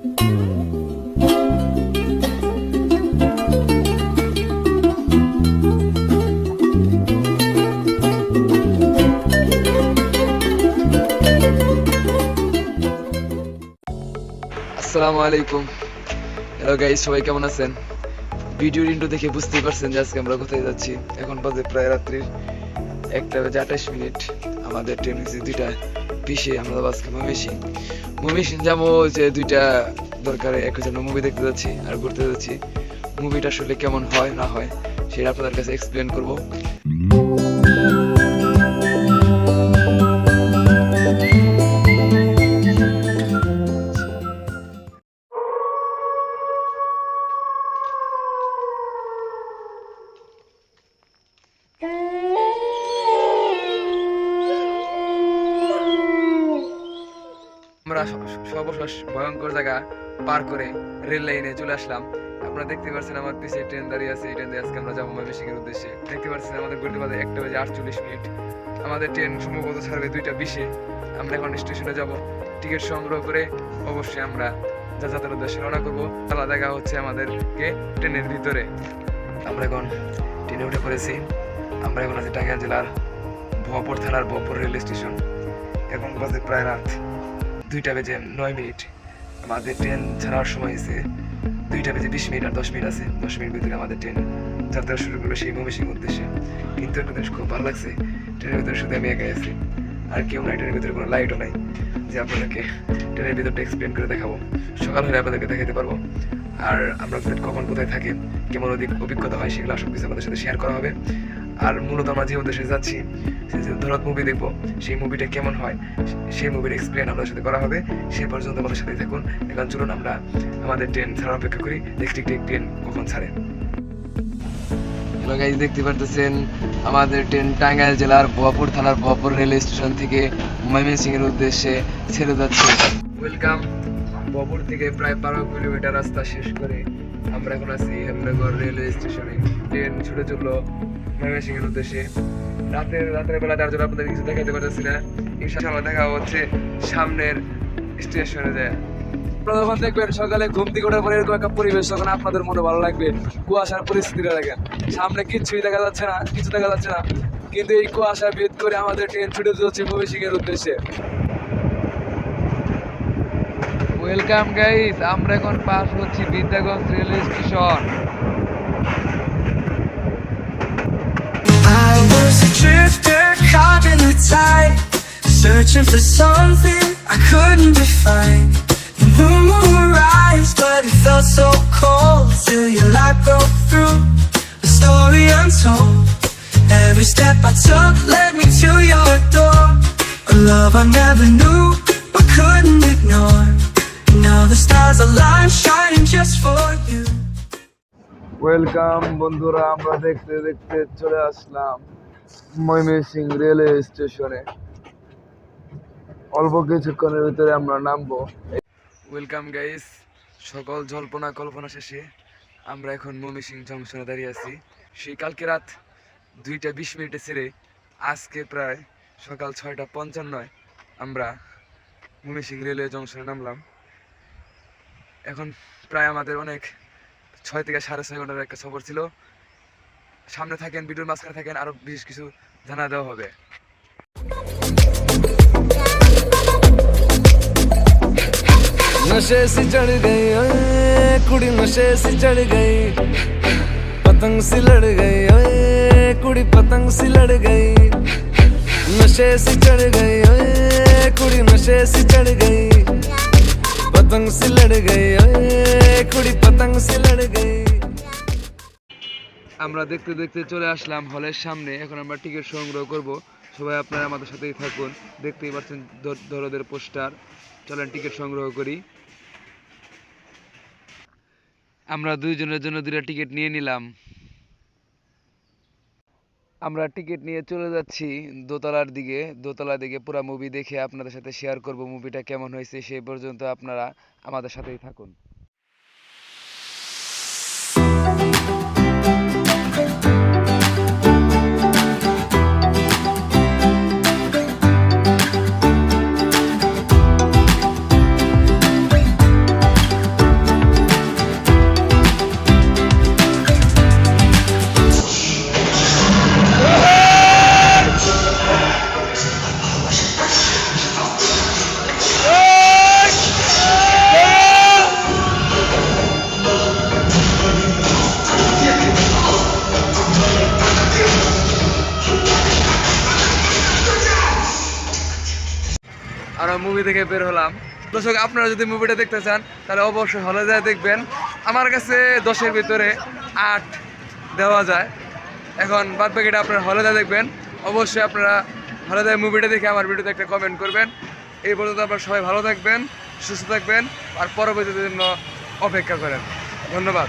আসসালামু আলাইকুম। Hello guys সবাই কেমন আছেন? ভিডিওর ইন্ট্রো দেখে বুঝতেই পারছেন যে আজকে আমরা কোথায় যাচ্ছি। এখন বাজে প্রায় রাত্রির একটা বাজে আঠাশ মিনিট। আমাদের ট্রেন হচ্ছে দুইটা বিশে আমরা আজকে মমিসিং। মমিসিং যাব যে দুইটা দরকারে, এক জন্য মুভি দেখতে যাচ্ছি আর ঘুরতে যাচ্ছি। মুভিটা আসলে কেমন হয়, না হয়, সেটা আপনাদের কাছে এক্সপ্লেন করব। আমরা সর্বশেষ ভয়ঙ্কর জায়গা পার করে রেল লাইনে চলে আসলাম। আপনারা দেখতে পাচ্ছেন আমার পিছিয়ে ট্রেন দাঁড়িয়ে আছে, এই ট্রেন আজকে আমরা যাব ময়মনসিংহের উদ্দেশ্যে। দেখতে পাচ্ছেন আমাদের গড়িতে বাজে একটা বাজে আটচল্লিশ মিনিট। আমাদের ট্রেন সম্ভবত ছাড়বে দুইটা বিশে। আমরা এখন স্টেশনে যাব। টিকিট সংগ্রহ করে অবশ্যই আমরা যা যাতায়াতের উদ্দেশ্যে রওনা করব। তালা দেখা হচ্ছে আমাদেরকে ট্রেনের ভিতরে। আমরা এখন ট্রেনে উঠে পড়েছি। আমরা এখন আছি টাঙ্গাইল জেলার ভপুর থানার ভপুর রেল স্টেশন। এখন বাজে প্রায় রাত। দুইটা বেজে নয় মিনিট। আমাদের ট্রেন ছাড়ার সময় হয়েছে। দুইটা বেজে বিশ মিনিট আর দশ মিনিট আছে। দশ মিনিট ভিতরে আমাদের ট্রেন যাত্রা শুরু করবে সেই ময়মনসিংহ উদ্দেশ্যে। কিন্তু একটা জিনিস খুব ভালো লাগছে। ট্রেনের ভিতরে শুধু আমি একাই আছি। আর কেউ নাই ট্রেনের ভিতরে কোনো লাইটও নাই। যে আপনাদেরকে ট্রেনের ভিতরটা এক্সপ্লেন করে দেখাবো। সকাল হলে আপনাদেরকে দেখাতে পারব। আর আমরা কখন কোথায় থাকে, কেমন অধিক অভিজ্ঞতা হয়, সেগুলো সব কিছু আমাদের সাথে শেয়ার করা হবে। আর মূলত আমরা যে উদ্দেশ্যে যাচ্ছি ধরত মুভি দেখব সেই মুভিটা কেমন হয় সেই মুভির এক্সপ্লেন আমাদের সাথে করা হবে। সেই পর্যন্ত আমাদের সাথে থাকুন। এখন চলুন আমরা আমাদের ট্রেন ছাড়ার অপেক্ষা করি। দেখতে দেখতে ট্রেন কখন ছাড়ে। গাইজ দেখতে পারতেছেন আমাদের ট্রেন টাঙ্গাইল জেলার বোয়াপুর থানার বোয়াপুর রেল স্টেশন থেকে ময়মনসিং এর উদ্দেশ্যে ছেড়ে যাচ্ছে। ওয়েলকাম বোয়াপুর থেকে প্রায় বারো কিলোমিটার রাস্তা শেষ করে আমরা এখন আছি হেমনগর রেলওয়ে স্টেশনে। ট্রেন ছুটে চলল ময়মনসিং এর উদ্দেশ্যে। রাতের রাতের বেলা তার জন্য আপনাদের কিছু দেখাতে পারতেছি না। ইনশাআল্লাহ দেখা হচ্ছে সামনের স্টেশনে যায়। আপনারা যখন দেখবেন সকালে ঘুম থেকে ওঠার পরে এরকম একটা পরিবেশ, তখন আপনাদের মনে ভালো লাগবে। কুয়াশার পরিস্থিতিটা দেখেন। সামনে কিচ্ছুই দেখা যাচ্ছে না, কিছু দেখা যাচ্ছে না। কিন্তু এই কুয়াশা ভেদ করে আমাদের ট্রেন ছুটে যাচ্ছে ভবিষ্যতের উদ্দেশ্যে। ওয়েলকাম গাইস আমরা এখন পাস হচ্ছি Bidyaganj railway station I was a drifter caught in the tide, searching for something I couldn't define. The moon will rise, but it felt so cold till your light broke through. A story untold. Every step I took led me to your door. A love I never knew, but couldn't ignore. Welcome বন্ধুরা আমরা দেখতে দেখতে চলে আসলাম Mymensingh railway স্টেশনে। অল্প কিছুক্ষণের ভিতরে আমরা নামবো। ওয়েলকাম গাইস সকল জল্পনা কল্পনা শেষে আমরা এখন মমিসিং জংশনে দাঁড়িয়ে আছি। সেই কালকে রাত দুইটা বিশ মিনিটে ছেড়ে আজকে প্রায় সকাল ছয়টা পঞ্চান্নয় আমরা মমিসিং রেলওয়ে জংশনে নামলাম। এখন প্রায় আমাদের অনেক ছয় থেকে সাড়ে ছয় ঘন্টার একটা সফর ছিল সামনে থাকেন ভিডিওর মাঝখানে থাকেন আরো বেশ কিছু জানা দেওয়া হবে नशे से चढ़ गई ओए कुड़ी नशे से चढ़ गई पतंग सी लड़ गई ओए कुड़ी पतंग सी लड़ गई नशे से चढ़ गई ओए कुड़ी नशे से चढ़ गई पतंग सी लड़ गई ओए कुड़ी पतंग सी लड़ गई আমরা দেখতে দেখতে চলে আসলাম হলের সামনে এখন আমরা টিকিট সংগ্রহ করব সবাই আপনারা আমাদের সাথেই থাকুন দেখতেই পাচ্ছেন দ- দরদের পোস্টার চলেন টিকিট সংগ্রহ করি আমরা দুইজনের জন্য দুটা টিকিট নিয়ে নিলাম আমরা টিকিট নিয়ে চলে যাচ্ছি দোতলার দিকে। দোতলা দিকে পুরা মুভি দেখে আপনাদের সাথে শেয়ার করব মুভিটা কেমন হয়েছে সেই পর্যন্ত আপনারা আমাদের সাথেই থাকুন। মুভি দেখে বের হলাম। দর্শক, আপনারা যদি মুভিটা দেখতে চান, তাহলে অবশ্যই হলে যায় দেখবেন। আমার কাছে দশের ভিতরে আট দেওয়া যায়। এখন বাদ বাকিটা আপনারা হলে যায় দেখবেন। অবশ্যই আপনারা হলে যায় মুভিটা দেখে আমার ভিডিওতে একটা কমেন্ট করবেন। এই পর্যন্ত আপনারা সবাই ভালো থাকবেন, সুস্থ থাকবেন, আর পরবর্তীদের জন্য অপেক্ষা করেন। ধন্যবাদ।